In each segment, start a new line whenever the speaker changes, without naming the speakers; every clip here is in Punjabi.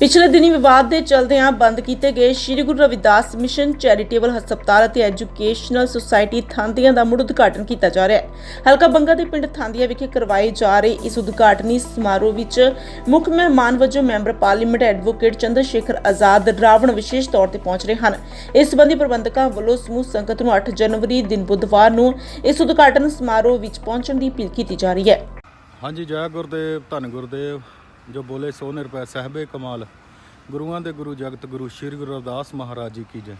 ਪਿਛਲੇ ਦਿਨੀ ਵਿਵਾਦ ਦੇ ਚਲਦਿਆਂ ਬੰਦ ਕੀਤੇ ਗਏ ਸ੍ਰੀ ਗੁਰੂ ਰਵਿਦਾਸ ਮਿਸ਼ਨ ਚੈਰੀਟੇਬਲ ਹਸਪਤਾਲ ਅਤੇ ਐਜੂਕੇਸ਼ਨਲ ਸੁਸਾਇਟੀ ਥਾਂਦੀਆਂ ਦਾ ਮੁੜ ਉਦਘਾਟਨ ਕੀਤਾ ਜਾ ਰਿਹਾ ਹੈ। ਹਲਕਾ ਬੰਗਾ ਦੇ ਪਿੰਡ ਥਾਂਦੀਆਂ ਵਿਖੇ ਕਰਵਾਏ ਜਾ ਰਹੇ ਇਸ ਉਦਘਾਟਨੀ ਸਮਾਰੋਹ ਵਿੱਚ ਮੁੱਖ ਮਹਿਮਾਨ ਵਜੋਂ member parliament advocate Chandra Shekhar Azad Ravan ਵਿਸ਼ੇਸ਼ ਤੌਰ ਤੇ ਪਹੁੰਚ ਰਹੇ ਹਨ। ਇਸ ਸੰਬੰਧੀ ਪ੍ਰਬੰਧਕਾਂ ਵੱਲੋਂ ਸਮੂਹ ਸੰਗਤ ਨੂੰ 8 ਜਨਵਰੀ ਦਿਨ ਬੁੱਧਵਾਰ ਨੂੰ ਇਸ ਉਦਘਾਟਨ ਸਮਾਰੋਹ ਵਿੱਚ ਪਹੁੰਚਣ ਦੀ ਅਪੀਲ ਕੀਤੀ ਜਾ ਰਹੀ ਹੈ।
ਹਾਂਜੀ, ਜੈ ਗੁਰਦੇਵ, ਧੰਨ ਗੁਰਦੇਵ। ਜੋ ਬੋਲੇ ਸੋ ਨਿਰਭੈ ਸਹਿਬੇ ਕਮਾਲ। ਗੁਰੂਆਂ ਦੇ ਗੁਰੂ ਜਗਤ ਗੁਰੂ ਸ੍ਰੀ ਗੁਰੂ ਰਵਿਦਾਸ ਮਹਾਰਾਜ ਜੀ ਕੀ ਜੈ।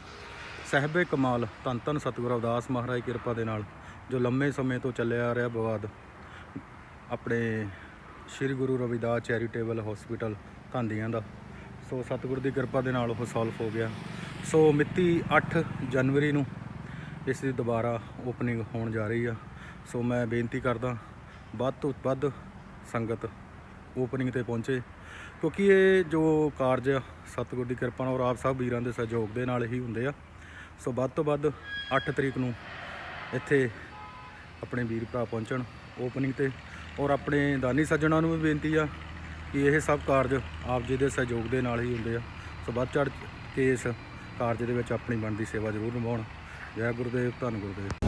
ਸਹਿਬੇ ਕਮਾਲ, ਧੰਨ ਧੰਨ ਸਤਿਗੁਰੂ ਰਵਿਦਾਸ ਮਹਾਰਾਜ ਕਿਰਪਾ ਦੇ ਨਾਲ ਜੋ ਲੰਮੇ ਸਮੇਂ ਤੋਂ ਚੱਲਿਆ ਆ ਰਿਹਾ ਵਿਵਾਦ। ਆਪਣੇ ਸ੍ਰੀ ਗੁਰੂ ਰਵਿਦਾਸ ਚੈਰੀਟੇਬਲ ਹਸਪੀਟਲ ਧਾਂਦੀਆਂ ਦਾ। ਸੋ ਸਤਿਗੁਰੂ ਦੀ ਕਿਰਪਾ ਦੇ ਨਾਲ ਉਹ ਸੋਲਵ ਹੋ ਗਿਆ। ਸੋ ਮਿਤੀ 8 ਜਨਵਰੀ ਨੂੰ ਇਸ ਦੀ ਦੁਬਾਰਾ ਓਪਨਿੰਗ ਹੋਣ ਜਾ ਰਹੀ ਆ। ਸੋ ਮੈਂ ਬੇਨਤੀ ਕਰਦਾ, ਵੱਧ ਤੋਂ ਵੱਧ ਸੰਗਤ ਓਪਨਿੰਗ ਤੇ ਪਹੁੰਚੇ। ਕਿਉਂਕਿ ਇਹ ਜੋ ਕਾਰਜ ਆ, ਸਤਿਗੁਰ ਦੀ ਕਿਰਪਾ ਨਾਲ ਔਰ ਆਪ ਸਭ ਵੀਰਾਂ ਦੇ ਸਹਿਯੋਗ ਦੇ ਨਾਲ ਹੀ ਹੁੰਦੇ ਆ। ਸੋ ਵੱਧ ਤੋਂ ਵੱਧ 8 ਤਰੀਕ ਨੂੰ ਇੱਥੇ ਆਪਣੇ ਵੀਰ ਭਰਾ ਪਹੁੰਚਣ ਓਪਨਿੰਗ ਤੇ। ਔਰ ਆਪਣੇ ਦਾਨੀ ਸੱਜਣਾਂ ਨੂੰ ਵੀ ਬੇਨਤੀ ਆ ਕਿ ਇਹ ਸਭ ਕਾਰਜ ਆਪ ਜੀ ਦੇ ਸਹਿਯੋਗ ਦੇ ਨਾਲ ਹੀ ਹੁੰਦੇ ਆ। ਸੋ ਵੱਧ ਚੜ ਕੇ ਇਸ ਕਾਰਜ ਦੇ ਵਿੱਚ ਆਪਣੀ ਬਣਦੀ ਸੇਵਾ ਜ਼ਰੂਰ ਨਿਭਾਉਣ। ਜੈ ਗੁਰਦੇਵ ਧੰਨ ਗੁਰਦੇਵ।